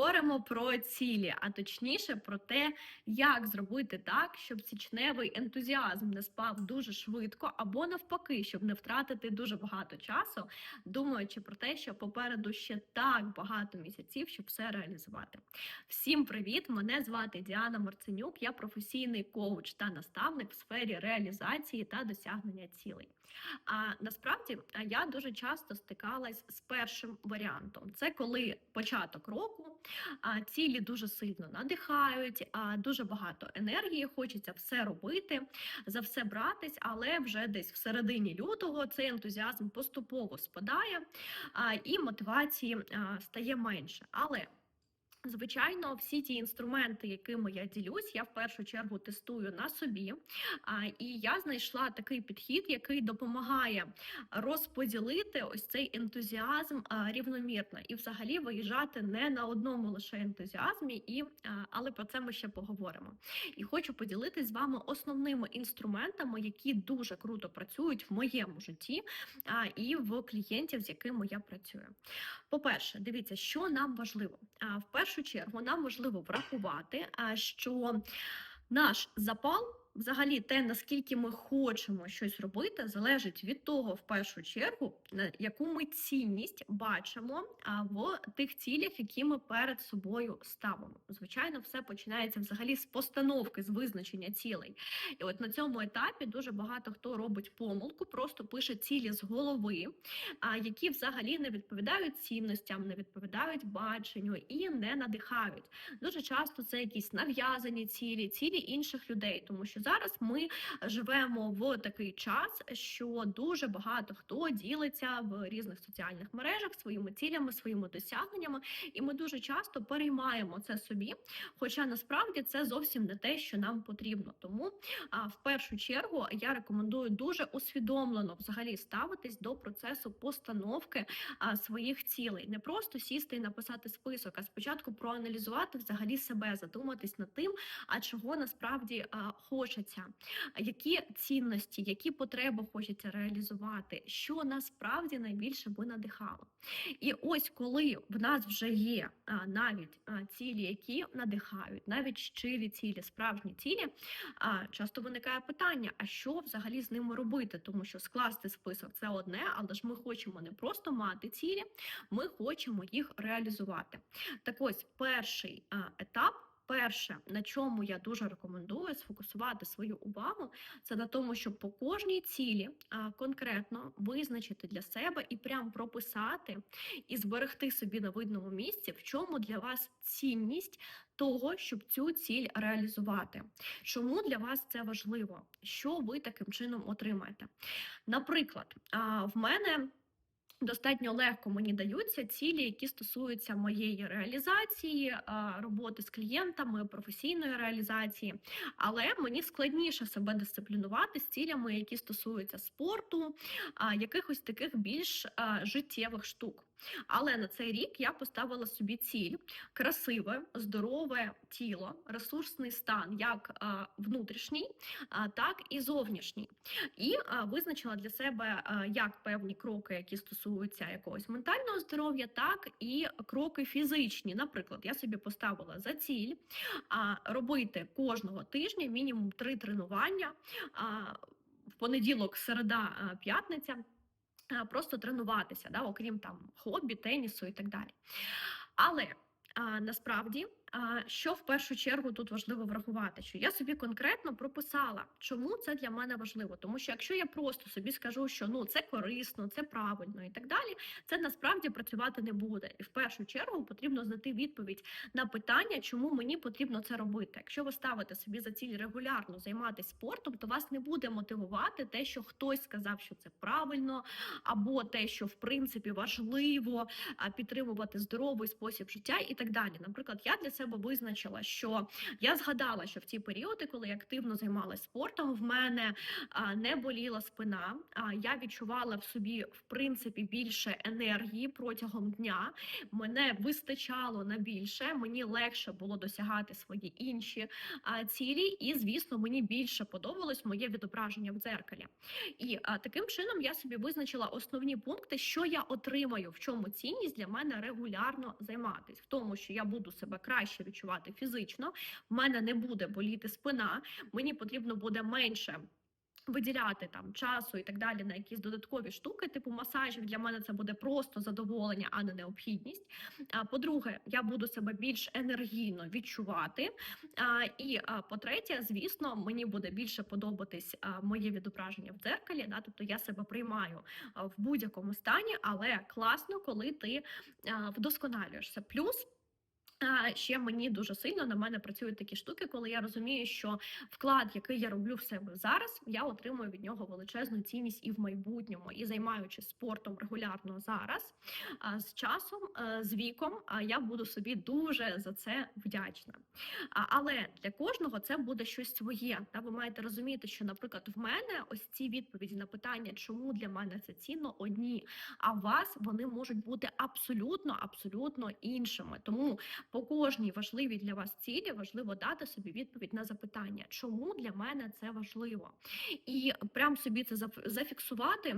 Поговоримо про цілі, а точніше про те, як зробити так, щоб січневий ентузіазм не спав дуже швидко, або навпаки, щоб не втратити дуже багато часу, думаючи про те, що попереду ще так багато місяців, щоб все реалізувати. Всім привіт! Мене звати Діана Марценюк. Я професійний коуч та наставник в сфері реалізації та досягнення цілей. А насправді я дуже часто стикалась з першим варіантом. Це коли початок року, цілі дуже сильно надихають, дуже багато енергії, хочеться все робити, за все братись, але вже десь в середині лютого цей ентузіазм поступово спадає і мотивації стає менше. Але Звичайно, всі ті інструменти, якими я ділюсь, я в першу чергу тестую на собі. І я знайшла такий підхід, який допомагає розподілити ось цей ентузіазм рівномірно і взагалі виїжджати не на одному лише ентузіазмі, і, але про це ми ще поговоримо. І хочу поділитись з вами основними інструментами, які дуже круто працюють в моєму житті і в клієнтів, з якими я працюю. По-перше, дивіться, що нам важливо. В першу чергу нам важливо врахувати, що наш запал. Взагалі, те, наскільки ми хочемо щось робити, залежить від того, в першу чергу, яку ми цінність бачимо в тих цілях, які ми перед собою ставимо. Звичайно, все починається взагалі з постановки, з визначення цілей. І от на цьому етапі дуже багато хто робить помилку, просто пише цілі з голови, які взагалі не відповідають цінностям, не відповідають баченню і не надихають. Дуже часто це якісь нав'язані цілі, цілі інших людей, тому що зараз ми живемо в такий час, що дуже багато хто ділиться в різних соціальних мережах своїми цілями, своїми досягненнями, і ми дуже часто переймаємо це собі. Хоча насправді це зовсім не те, що нам потрібно. Тому в першу чергу я рекомендую дуже усвідомлено взагалі ставитись до процесу постановки своїх цілей, не просто сісти і написати список, а спочатку проаналізувати взагалі себе, задуматись над тим, а чого насправді а, хочеться, які цінності, які потреби хочеться реалізувати, що насправді найбільше би надихало. І ось коли в нас вже є навіть цілі, які надихають, навіть щирі цілі, справжні цілі, часто виникає питання: а що взагалі з ними робити? Тому що скласти список це одне, але ж ми хочемо не просто мати цілі, ми хочемо їх реалізувати. Так ось перший етап. Перше, на чому я дуже рекомендую сфокусувати свою увагу, це на тому, щоб по кожній цілі конкретно визначити для себе і прям прописати і зберегти собі на видному місці, в чому для вас цінність того, щоб цю ціль реалізувати. Чому для вас це важливо? Що ви таким чином отримаєте? Наприклад, в мене. Достатньо легко мені даються цілі, які стосуються моєї реалізації, роботи з клієнтами, професійної реалізації, але мені складніше себе дисциплінувати з цілями, які стосуються спорту, якихось таких більш життєвих штук. Але на цей рік я поставила собі ціль красиве, здорове тіло, ресурсний стан, як внутрішній, так і зовнішній. І визначила для себе як певні кроки, які стосуються якогось ментального здоров'я, так і кроки фізичні. Наприклад, я собі поставила за ціль робити кожного тижня мінімум три тренування в понеділок, середа, п'ятниця. А, Просто тренуватися, да, окрім там хобі, тенісу і так далі. Але а, насправді, що в першу чергу тут важливо врахувати, що я собі конкретно прописала, чому це для мене важливо. Тому що якщо я просто собі скажу, що ну це корисно, це правильно і так далі, це насправді працювати не буде. І в першу чергу потрібно знайти відповідь на питання, чому мені потрібно це робити. Якщо ви ставите собі за ціль регулярно займатися спортом, то вас не буде мотивувати те, що хтось сказав, що це правильно, або те, що в принципі важливо підтримувати здоровий спосіб життя і так далі. Наприклад, я для себе визначила, що я згадала, що в ті періоди, коли я активно займалася спортом, в мене не боліла спина. Я відчувала в собі в принципі більше енергії протягом дня. Мене вистачало на більше, мені легше було досягати свої інші цілі, і звісно, мені більше подобалось моє відображення в дзеркалі. І таким чином я собі визначила основні пункти, що я отримаю, в чому цінність для мене регулярно займатись, в тому, що я буду себе краще відчувати фізично, в мене не буде боліти спина, мені потрібно буде менше. Виділяти там часу і так далі на якісь додаткові штуки, типу масажів. Для мене це буде просто задоволення, а не необхідність. А по-друге, я буду себе більш енергійно відчувати. І по-третє, звісно, мені буде більше подобатись моє відображення в дзеркалі. Да? Тобто я себе приймаю в будь-якому стані, але класно, коли ти вдосконалюєшся. Плюс. А, Ще мені дуже сильно на мене працюють такі штуки, коли я розумію, що вклад, який я роблю в себе зараз, я отримую від нього величезну цінність і в майбутньому, і займаючись спортом регулярно зараз, з часом, е, з віком, я буду собі дуже за це вдячна. Але для кожного це буде щось своє. Та ви маєте розуміти, що, наприклад, в мене ось ці відповіді на питання, чому для мене це цінно, одні, а в вас вони можуть бути абсолютно, абсолютно іншими. Тому по кожній важливій для вас цілі важливо дати собі відповідь на запитання, чому для мене це важливо, і прям собі це заф- зафіксувати.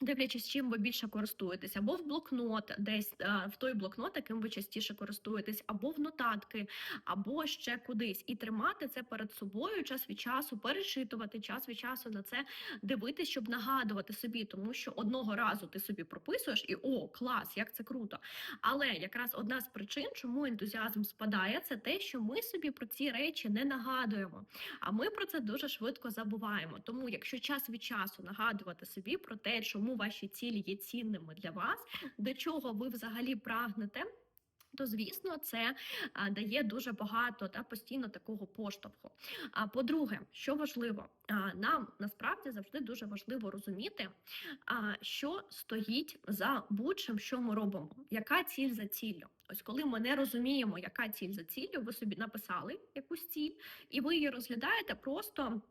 Дивлячись, чим ви більше користуєтесь, або в блокнот, десь е, в той блокнот, яким ви частіше користуєтесь, або в нотатки, або ще кудись, і тримати це перед собою час від часу, перечитувати час від часу на це дивитись, щоб нагадувати собі, тому що одного разу ти собі прописуєш і о, клас, як це круто. Але якраз одна з причин, чому ентузіазм спадає, це те, що ми собі про ці речі не нагадуємо. А ми про це дуже швидко забуваємо. Тому, якщо час від часу нагадувати собі про те, чому ваші цілі є цінними для вас, до чого ви взагалі прагнете. То звісно, це а, дає дуже багато та постійно такого поштовху. А по-друге, що важливо, а, нам насправді завжди дуже важливо розуміти, а, що стоїть за будь-чим, що ми робимо, яка ціль за ціллю. Ось коли ми не розуміємо, яка ціль за ціллю, ви собі написали якусь ціль, і ви її розглядаєте просто.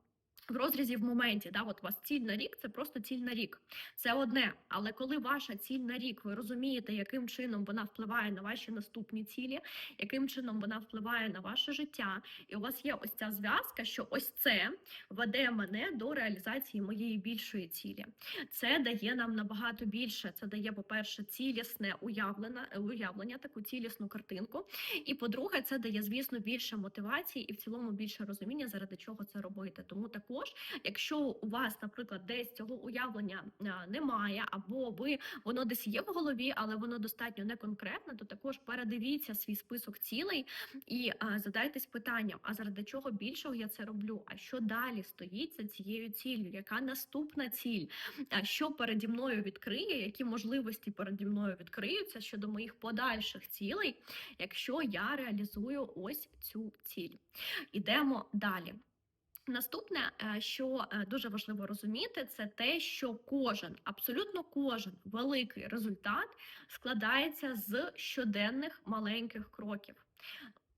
В розрізі в моменті, да, от у вас ціль на рік, це просто ціль на рік. Це одне. Але коли ваша ціль на рік, ви розумієте, яким чином вона впливає на ваші наступні цілі, яким чином вона впливає на ваше життя, і у вас є ось ця зв'язка, що ось це веде мене до реалізації моєї більшої цілі. Це дає нам набагато більше. Це дає, по-перше, цілісне уявлення, уявлення, таку цілісну картинку. І по-друге, це дає, звісно, більше мотивації і в цілому більше розуміння, заради чого це робити. Тому також, якщо у вас, наприклад, десь цього уявлення немає, або ви воно десь є в голові, але воно достатньо не конкретне, то також передивіться свій список цілей і задайтесь питанням: а заради чого більшого я це роблю? А що далі стоїть за цією ціллю? Яка наступна ціль? А що переді мною відкриє? Які можливості переді мною відкриються щодо моїх подальших цілей, якщо я реалізую ось цю ціль? Ідемо далі. Наступне, е, що е, дуже важливо розуміти, це те, що кожен, абсолютно кожен великий результат складається з щоденних маленьких кроків.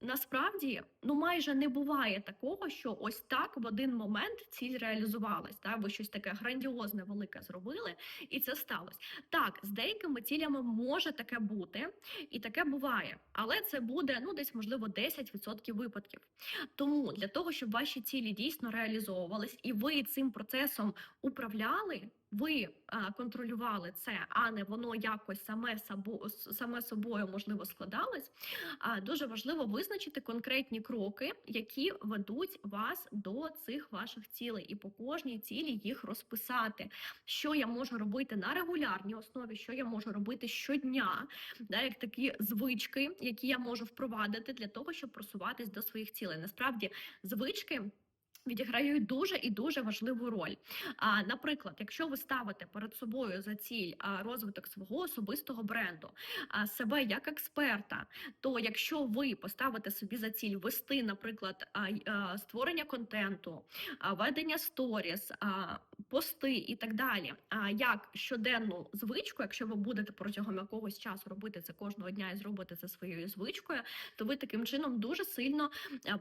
Насправді, ну майже не буває такого, що ось так в один момент ціль реалізувалась. Да? Ви щось таке грандіозне, велике зробили, і це сталося. Так, з деякими цілями може таке бути, і таке буває, але це буде ну десь можливо 10% випадків. Тому для того, щоб ваші цілі дійсно реалізовувались, і ви цим процесом управляли. Ви контролювали це, а не воно якось саме саме собою можливо складалось. Дуже важливо визначити конкретні кроки, які ведуть вас до цих ваших цілей, і по кожній цілі їх розписати. Що я можу робити на регулярній основі, що я можу робити щодня, да, як такі звички, які я можу впровадити для того, щоб просуватись до своїх цілей. Насправді, звички. Відіграють дуже і дуже важливу роль. А, наприклад, якщо ви ставите перед собою за ціль розвиток свого особистого бренду, себе як експерта, то якщо ви поставите собі за ціль вести, наприклад, створення контенту, ведення сторіс, пости і так далі, а як щоденну звичку, якщо ви будете протягом якогось часу робити це кожного дня і зробите це своєю звичкою, то ви таким чином дуже сильно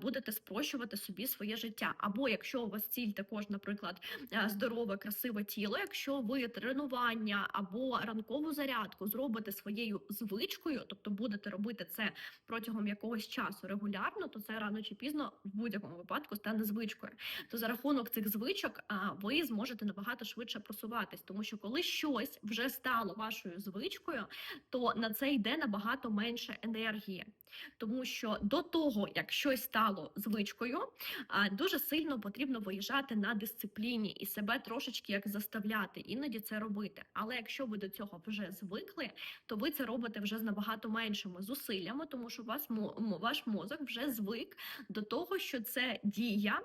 будете спрощувати собі своє життя. Або якщо у вас ціль також, наприклад, здорове, красиве тіло, якщо ви тренування або ранкову зарядку зробите своєю звичкою, тобто будете робити це протягом якогось часу регулярно, то це рано чи пізно в будь-якому випадку стане звичкою. То за рахунок цих звичок ви зможете набагато швидше просуватись, тому що коли щось вже стало вашою звичкою, то на це йде набагато менше енергії. Тому що до того, як щось стало звичкою, дуже сильно потрібно виїжджати на дисципліні і себе трошечки як заставляти, іноді це робити. Але якщо ви до цього вже звикли, то ви це робите вже з набагато меншими зусиллями, тому що вас ваш мозок вже звик до того, що це дія.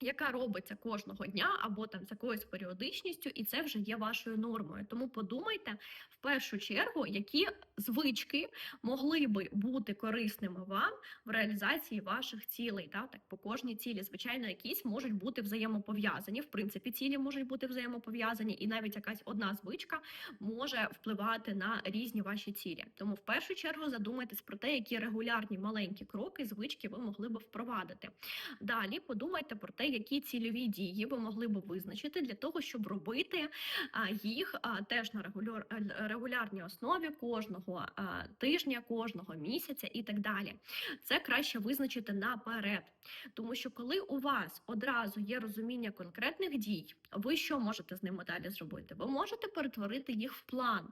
Яка робиться кожного дня або там з якоюсь періодичністю, і це вже є вашою нормою. Тому подумайте в першу чергу, які звички могли би бути корисними вам в реалізації ваших цілей. Та? Так, по кожній цілі, звичайно, якісь можуть бути взаємопов'язані. В принципі, цілі можуть бути взаємопов'язані, і навіть якась одна звичка може впливати на різні ваші цілі. Тому в першу чергу задумайтесь про те, які регулярні маленькі кроки, звички ви могли би впровадити. Далі подумайте про те, які цільові дії ви могли би визначити для того, щоб робити їх теж на регулярній основі кожного тижня, кожного місяця і так далі. Це краще визначити наперед, тому що коли у вас одразу є розуміння конкретних дій, ви що можете з ними далі зробити? Ви можете перетворити їх в план.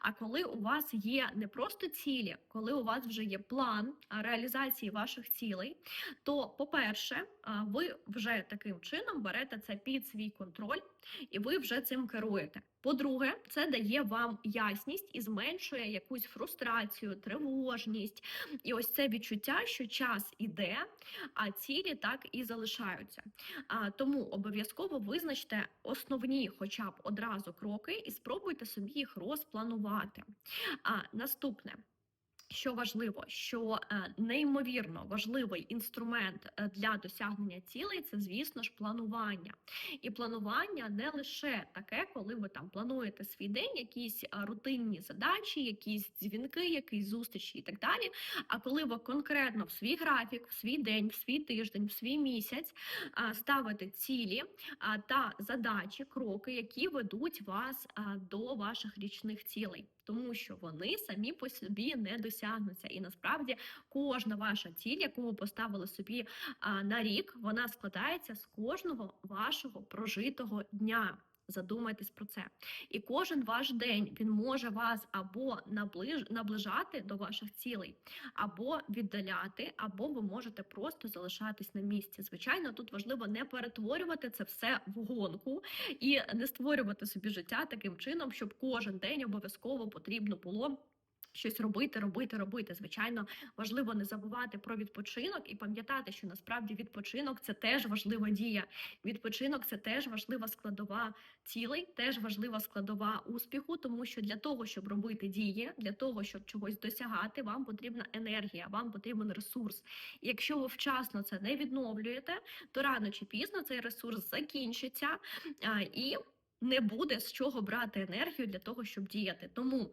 А коли у вас є не просто цілі, коли у вас вже є план реалізації ваших цілей, то, по-перше, ви вже таким чином берете це під свій контроль, і ви вже цим керуєте. По-друге, це дає вам ясність і зменшує якусь фрустрацію, тривожність. І ось це відчуття, що час іде, а цілі так і залишаються. А, тому обов'язково визначте основні, хоча б одразу кроки, і спробуйте собі їх розпланувати. А наступне. Що важливо, що е, неймовірно важливий інструмент е, для досягнення цілей це, звісно ж, планування. І планування не лише таке, коли ви там плануєте свій день, якісь е, рутинні задачі, якісь дзвінки, якісь зустрічі і так далі. А коли ви конкретно в свій графік, в свій день, в свій тиждень, в свій місяць ставите цілі та задачі, кроки, які ведуть вас до ваших річних цілей тому що вони самі по собі не досягнуться. І насправді кожна ваша ціль, яку ви поставили собі на рік, вона складається з кожного вашого прожитого дня. Задумайтесь про це. І кожен ваш день він може вас або наближ... наближати до ваших цілей, або віддаляти, або ви можете просто залишатись на місці. Звичайно, тут важливо не перетворювати це все в гонку і не створювати собі життя таким чином, щоб кожен день обов'язково потрібно було. Щось робити, робити, робити. Звичайно, важливо не забувати про відпочинок і пам'ятати, що насправді відпочинок це теж важлива дія. Відпочинок це теж важлива складова цілей, теж важлива складова успіху, тому що для того, щоб робити дії, для того, щоб чогось досягати, вам потрібна енергія, вам потрібен ресурс. І якщо ви вчасно це не відновлюєте, то рано чи пізно цей ресурс закінчиться і не буде з чого брати енергію для того, щоб діяти. Тому.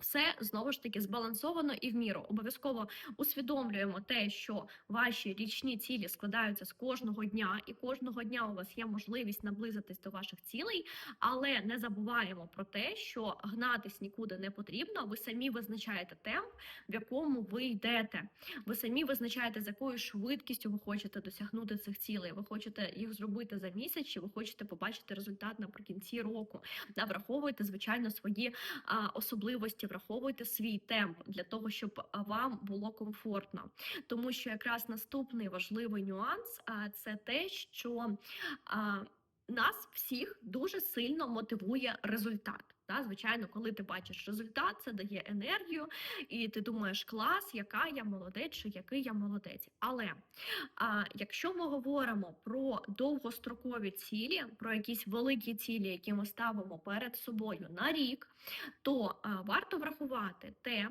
Все знову ж таки збалансовано і в міру. Обов'язково усвідомлюємо те, що ваші річні цілі складаються з кожного дня, і кожного дня у вас є можливість наблизитись до ваших цілей, але не забуваємо про те, що гнатись нікуди не потрібно. Ви самі визначаєте темп, в якому ви йдете. Ви самі визначаєте, з якою швидкістю ви хочете досягнути цих цілей. Ви хочете їх зробити за місяць, чи ви хочете побачити результат наприкінці року. Да, враховуйте, звичайно, свої а, особливості, враховуйте свій темп для того, щоб вам було комфортно. Тому що якраз наступний важливий нюанс це те, що нас всіх дуже сильно мотивує результат. Та, звичайно, коли ти бачиш результат, це дає енергію, і ти думаєш, клас, яка я молодець, чи який я молодець. Але а, якщо ми говоримо про довгострокові цілі, про якісь великі цілі, які ми ставимо перед собою на рік, то а, варто врахувати те,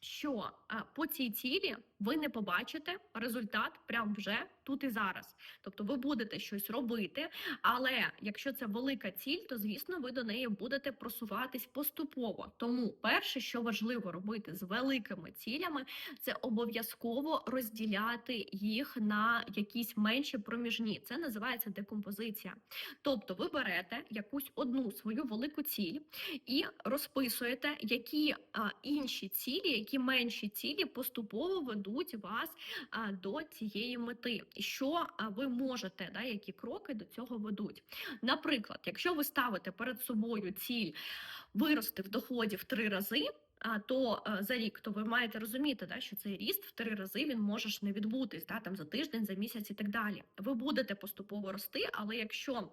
що по цій цілі ви не побачите результат прямо вже тут і зараз. Тобто ви будете щось робити, але якщо це велика ціль, то звісно ви до неї будете просуватись поступово. Тому перше, що важливо робити з великими цілями, це обов'язково розділяти їх на якісь менші проміжні. Це називається декомпозиція. Тобто ви берете якусь одну свою велику ціль і розписуєте, які а, інші цілі, які менші цілі поступово ведуть вас а, до цієї мети, що а, ви можете, да, які кроки до цього ведуть. Наприклад, якщо ви ставите перед собою ціль вирости в доході в три рази. А то е, за рік, то ви маєте розуміти, да, що цей ріст в три рази він може ж не відбутись, да, там за тиждень, за місяць і так далі. Ви будете поступово рости, але якщо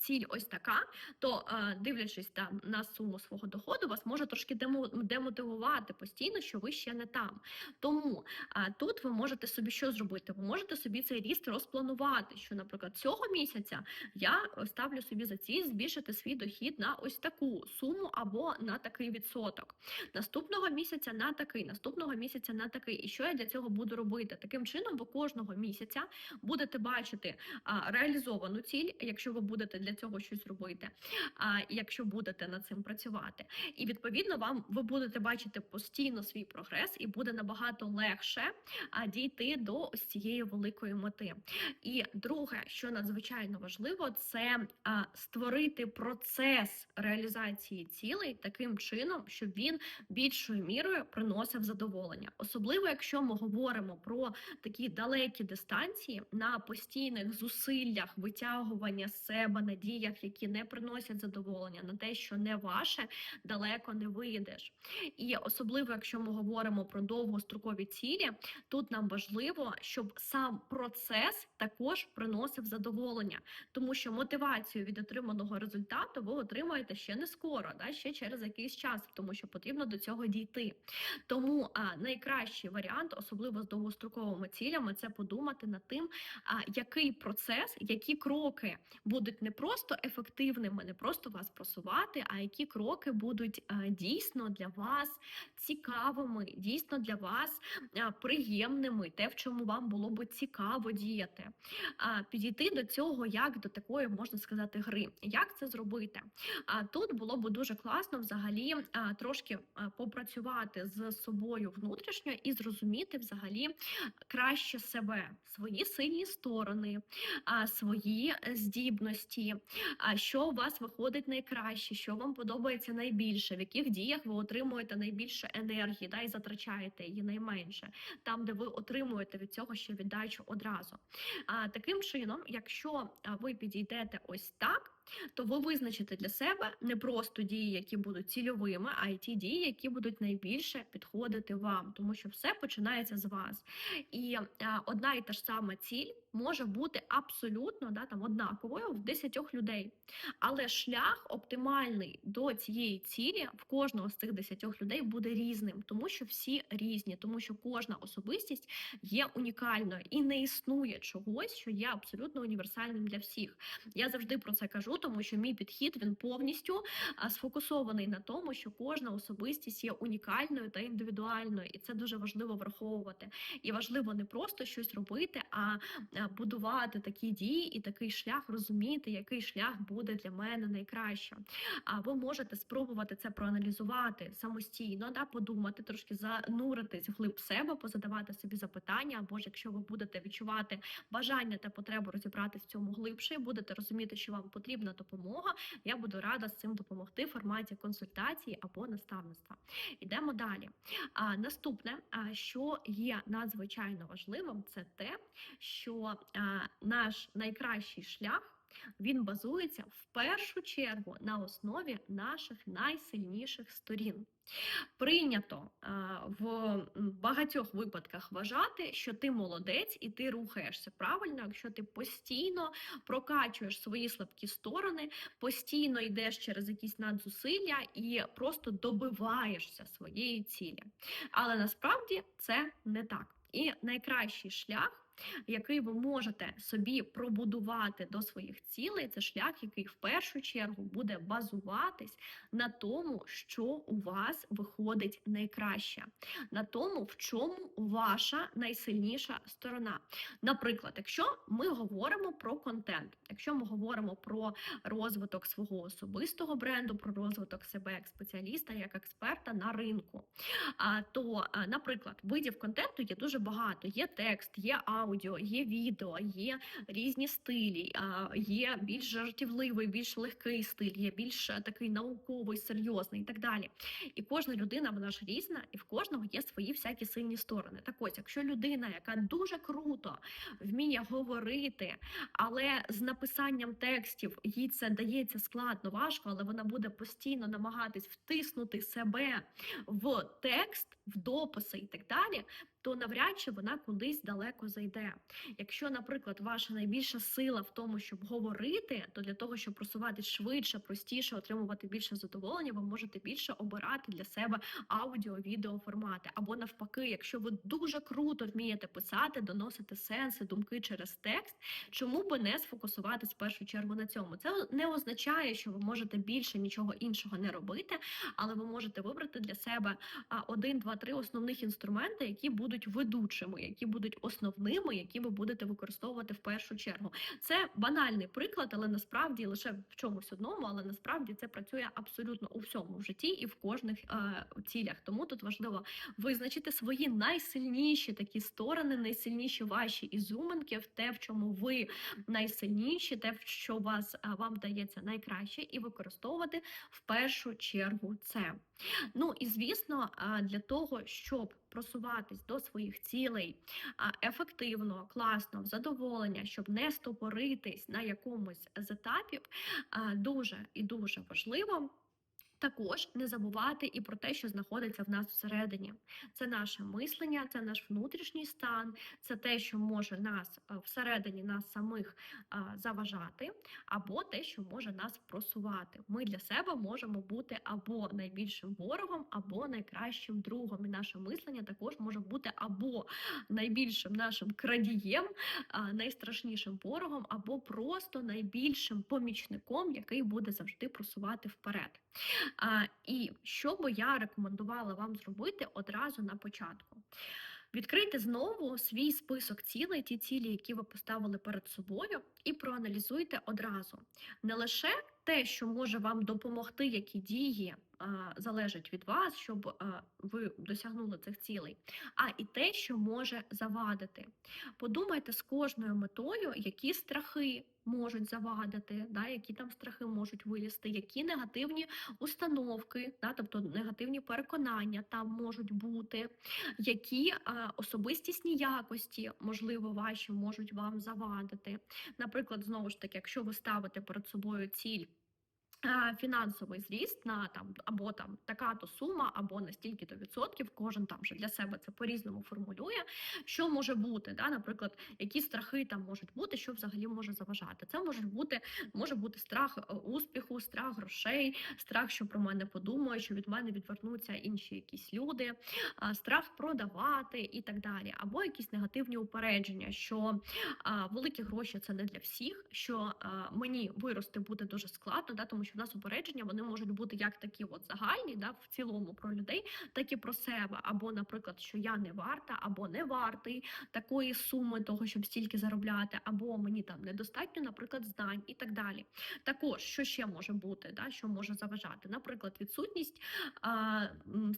ціль ось така, то е, дивлячись там на суму свого доходу, вас може трошки демотивувати постійно, що ви ще не там. Тому е, тут ви можете собі що зробити? Ви можете собі цей ріст розпланувати. Що, наприклад, цього місяця я ставлю собі за ціль збільшити свій дохід на ось таку суму або на такий відсоток. Наступного місяця на такий, наступного місяця на такий. І що я для цього буду робити? Таким чином, ви кожного місяця будете бачити реалізовану ціль, якщо ви будете для цього щось робити, а, якщо будете над цим працювати. І відповідно вам ви будете бачити постійно свій прогрес, і буде набагато легше дійти до ось цієї великої мети. І друге, що надзвичайно важливо, це створити процес реалізації цілей таким чином, щоб він більшою мірою приносив задоволення, особливо якщо ми говоримо про такі далекі дистанції на постійних зусиллях витягування себе на діях, які не приносять задоволення, на те, що не ваше, далеко не вийдеш. І особливо, якщо ми говоримо про довгострокові цілі, тут нам важливо, щоб сам процес також приносив задоволення, тому що мотивацію від отриманого результату ви отримаєте ще не скоро, да, ще через якийсь час, тому що потрібно до цього дійти. Тому а, найкращий варіант, особливо з довгостроковими цілями, це подумати над тим, а, який процес, які кроки будуть не просто ефективними, не просто вас просувати, а які кроки будуть а, дійсно для вас цікавими, дійсно для вас а, приємними, те, в чому вам було би цікаво діяти. Підійти до цього як до такої, можна сказати, гри. Як це зробити? Тут було б дуже класно взагалі трошки попрацювати з собою внутрішньо і зрозуміти взагалі краще себе, свої сильні сторони, свої е, здібності, а що у вас виходить найкраще, що вам подобається найбільше, в яких діях ви отримуєте найбільше енергії, да, і затрачаєте її найменше, там, де ви отримуєте від цього ще віддачу одразу. А, таким чином, якщо ви підійдете ось так. То ви визначите для себе не просто дії, які будуть цільовими, а й ті дії, які будуть найбільше підходити вам, тому що все починається з вас. І а, одна і та ж сама ціль може бути абсолютно да, там, однаковою в 10 людей. Але шлях оптимальний до цієї цілі в кожного з цих 10 людей буде різним, тому що всі різні, тому що кожна особистість є унікальною і не існує чогось, що є абсолютно універсальним для всіх. Я завжди про це кажу, тому що мій підхід він повністю сфокусований на тому, що кожна особистість є унікальною та індивідуальною, і це дуже важливо враховувати. І важливо не просто щось робити, а будувати такі дії і такий шлях, розуміти, який шлях буде для мене найкращим. А ви можете спробувати це проаналізувати самостійно, да, подумати, трошки зануритись вглиб себе, позадавати собі запитання, або ж якщо ви будете відчувати бажання та потребу розібратись в цьому глибше, будете розуміти, що вам потрібна допомога. Я буду рада з цим допомогти в форматі консультації або наставництва. Йдемо далі. А, наступне, а, що є надзвичайно важливим, це те, що а, наш найкращий шлях. Він базується в першу чергу на основі наших найсильніших сторін. Прийнято в багатьох випадках вважати, що ти молодець і ти рухаєшся правильно, якщо ти постійно прокачуєш свої слабкі сторони, постійно йдеш через якісь надзусилля і просто добиваєшся своєї цілі. Але насправді це не так. І найкращий шлях який ви можете собі пробудувати до своїх цілей, це шлях, який в першу чергу буде базуватись на тому, що у вас виходить найкраще, на тому, в чому ваша найсильніша сторона. Наприклад, якщо ми говоримо про контент, якщо ми говоримо про розвиток свого особистого бренду, про розвиток себе як спеціаліста, як експерта на ринку, то, наприклад, видів контенту є дуже багато: є текст, є аудіо, є відео, є різні стилі, є більш жартівливий, більш легкий стиль, є більш такий науковий, серйозний і так далі. І кожна людина вона ж різна, і в кожного є свої всякі сильні сторони. Так ось, якщо людина, яка дуже круто вміє говорити, але з написанням текстів їй це дається складно, важко, але вона буде постійно намагатись втиснути себе в текст, в дописи і так далі, то навряд чи вона кудись далеко зайде. Якщо, наприклад, ваша найбільша сила в тому, щоб говорити, то для того, щоб просуватись швидше, простіше, отримувати більше задоволення, ви можете більше обирати для себе аудіо, відео формати. Або навпаки, якщо ви дуже круто вмієте писати, доносити сенси, думки через текст, чому би не сфокусуватись в першу чергу на цьому? Це не означає, що ви можете більше нічого іншого не робити, але ви можете вибрати для себе один, два, три основних інструменти, які будуть ведучими, які будуть основними, які ви будете використовувати в першу чергу. Це банальний приклад, але насправді лише в чомусь одному, але насправді це працює абсолютно у всьому в житті і в кожних е, цілях. Тому тут важливо визначити свої найсильніші такі сторони, найсильніші ваші ізюминки те, в чому ви найсильніші, те, що вас е, вам дається найкраще, і використовувати в першу чергу це. Ну і звісно, а, для того, щоб просуватись до своїх цілей ефективно, класно, в задоволення, щоб не стопоритись на якомусь з етапів, дуже і дуже важливо. Також не забувати і про те, що знаходиться в нас всередині. Це наше мислення, це наш внутрішній стан, це те, що може нас е, всередині нас самих заважати, або те, що може нас просувати. Ми для себе можемо бути або найбільшим ворогом, або найкращим другом. І наше мислення також може бути або найбільшим нашим крадієм, найстрашнішим ворогом, або просто найбільшим помічником, який буде завжди просувати вперед. І що би я рекомендувала вам зробити одразу на початку? Відкрийте знову свій список цілей, ті цілі, які ви поставили перед собою, і проаналізуйте одразу не лише те, що може вам допомогти, які дії а, залежать від вас, щоб ви досягнули цих цілей, а і те, що може завадити. Подумайте з кожною метою, які страхи можуть завадити, да, які там страхи можуть вилізти, які негативні установки, да, тобто негативні переконання там можуть бути, які а, особистісні якості, можливо, ваші можуть вам завадити. Наприклад, знову ж таки, якщо ви ставите перед собою ціль. Фінансовий зріст на там або там така-то сума, або на стільки-то відсотків, кожен там вже для себе це по-різному формулює. Що може бути? Да? Наприклад, які страхи там можуть бути, що взагалі може заважати? Це може бути може бути страх е, успіху, страх грошей, страх, що про мене подумають, що від мене відвернуться інші якісь люди, страх продавати і так далі, або якісь негативні упередження, що великі гроші це не для всіх, що мені вирости буде дуже складно, да, тому що в нас упередження вони можуть бути як такі от загальні, да, в цілому про людей, так і про себе. Або, наприклад, що я не варта, або не вартий такої суми того, щоб стільки заробляти, або мені там недостатньо, наприклад, знань і так далі. Також що ще може бути, да, що може заважати, наприклад, відсутність а,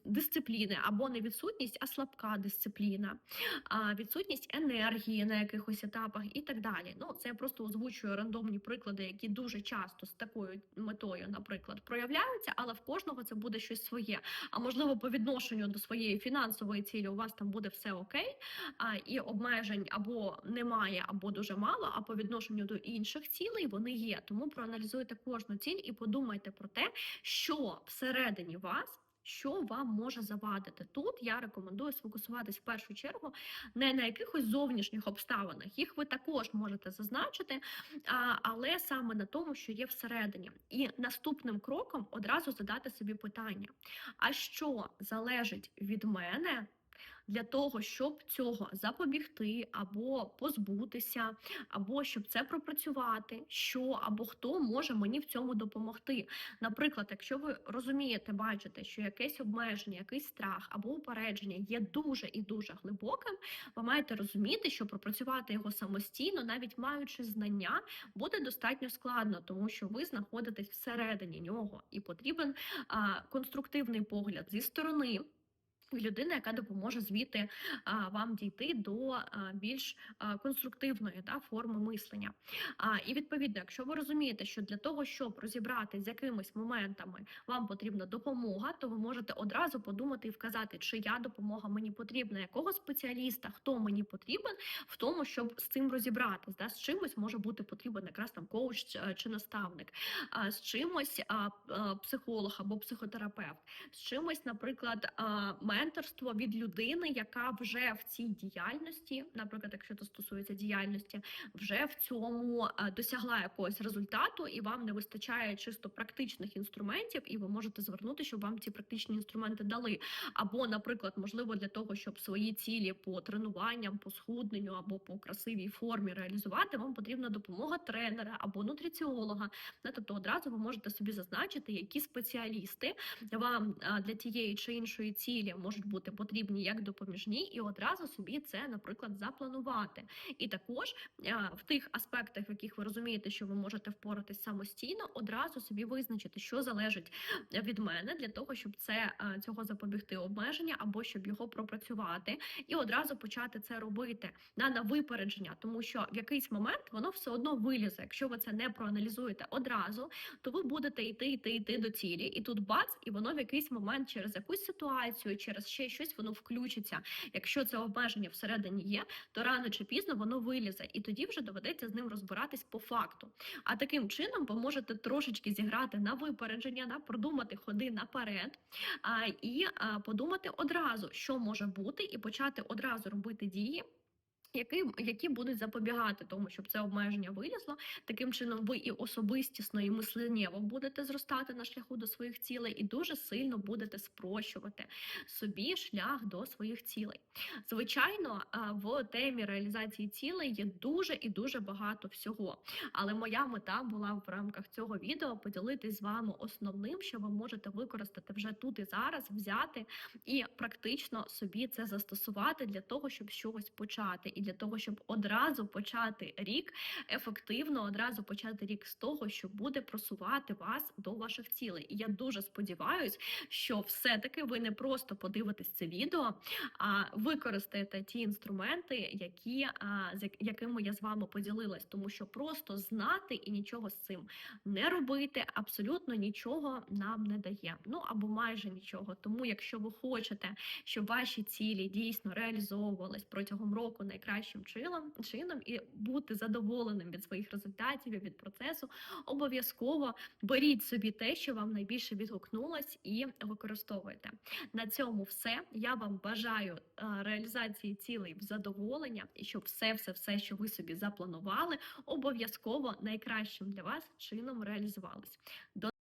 дисципліни, або не відсутність, а слабка дисципліна, а, відсутність енергії на якихось етапах і так далі. Ну, це я просто озвучую рандомні приклади, які дуже часто з такою метою, наприклад, проявляються, але в кожного це буде щось своє. А можливо, по відношенню до своєї фінансової цілі у вас там буде все окей, а, і обмежень або немає, або дуже мало. А по відношенню до інших цілей вони є. Тому проаналізуйте кожну ціль і подумайте про те, що всередині вас. Що вам може завадити тут? Я рекомендую сфокусуватись в першу чергу не на якихось зовнішніх обставинах. Їх ви також можете зазначити, але саме на тому, що є всередині. І наступним кроком одразу задати собі питання: а що залежить від мене? Для того, щоб цього запобігти або позбутися, або щоб це пропрацювати, що або хто може мені в цьому допомогти. Наприклад, якщо ви розумієте, бачите, що якесь обмеження, якийсь страх або упередження є дуже і дуже глибоким, ви маєте розуміти, що пропрацювати його самостійно, навіть маючи знання, буде достатньо складно, тому що ви знаходитесь всередині нього, і потрібен а, конструктивний погляд зі сторони. Людина, яка допоможе звідти вам дійти до більш конструктивної та, форми мислення. І відповідно, якщо ви розумієте, що для того, щоб розібратися з якимись моментами, вам потрібна допомога, то ви можете одразу подумати і вказати, чия допомога мені потрібна, якого спеціаліста, хто мені потрібен в тому, щоб з цим розібратись. Да? З чимось може бути потрібен якраз там коуч чи- наставник, з чимось а, психолог або психотерапевт, з чимось, наприклад, а, менторство від людини, яка вже в цій діяльності, наприклад, якщо це стосується діяльності, вже в цьому досягла якогось результату, і вам не вистачає чисто практичних інструментів, і ви можете звернути, щоб вам ці практичні інструменти дали. Або, наприклад, можливо, для того, щоб свої цілі по тренуванням, по схудненню або по красивій формі реалізувати, вам потрібна допомога тренера або нутриціолога. Ну, Тобто одразу ви можете собі зазначити, які спеціалісти вам для тієї чи іншої цілі можуть бути потрібні як допоміжні, і одразу собі це, наприклад, запланувати. І також в тих аспектах, в яких ви розумієте, що ви можете впоратись самостійно, одразу собі визначити, що залежить від мене для того, щоб це цього запобігти обмеження або щоб його пропрацювати, і одразу почати це робити на, на випередження, тому що в якийсь момент воно все одно вилізе. Якщо ви це не проаналізуєте одразу, то ви будете йти, йти, йти до цілі, і тут бац, і воно в якийсь момент через якусь ситуацію, через ще щось воно включиться. Якщо це обмеження всередині є, то рано чи пізно воно вилізе, і тоді вже доведеться з ним розбиратись по факту. А таким чином ви можете трошечки зіграти на випередження, на продумати ходи наперед а, і а, подумати одразу, що може бути, і почати одразу робити дії. Які, які будуть запобігати тому, щоб це обмеження вилізло, таким чином ви і особистісно, і мисленнєво будете зростати на шляху до своїх цілей, і дуже сильно будете спрощувати собі шлях до своїх цілей. Звичайно, в темі реалізації цілей є дуже і дуже багато всього. Але моя мета була в рамках цього відео поділитись з вами основним, що ви можете використати вже тут і зараз, взяти і практично собі це застосувати для того, щоб щось почати, і для того, щоб одразу почати рік ефективно, одразу почати рік з того, що буде просувати вас до ваших цілей. І я дуже сподіваюся, що все-таки ви не просто подивитесь це відео, а використаєте ті інструменти, які з якими я з вами поділилась, тому що просто знати і нічого з цим не робити абсолютно нічого нам не дає. Ну або майже нічого. Тому, якщо ви хочете, щоб ваші цілі дійсно реалізовувались протягом року найкращим чином, чином і бути задоволеним від своїх результатів і від процесу, обов'язково беріть собі те, що вам найбільше відгукнулось, і використовуйте. На цьому все. Я вам бажаю е, реалізації цілей в задоволення, і щоб все, все, все, що ви собі запланували, обов'язково найкращим для вас чином реалізувалось. До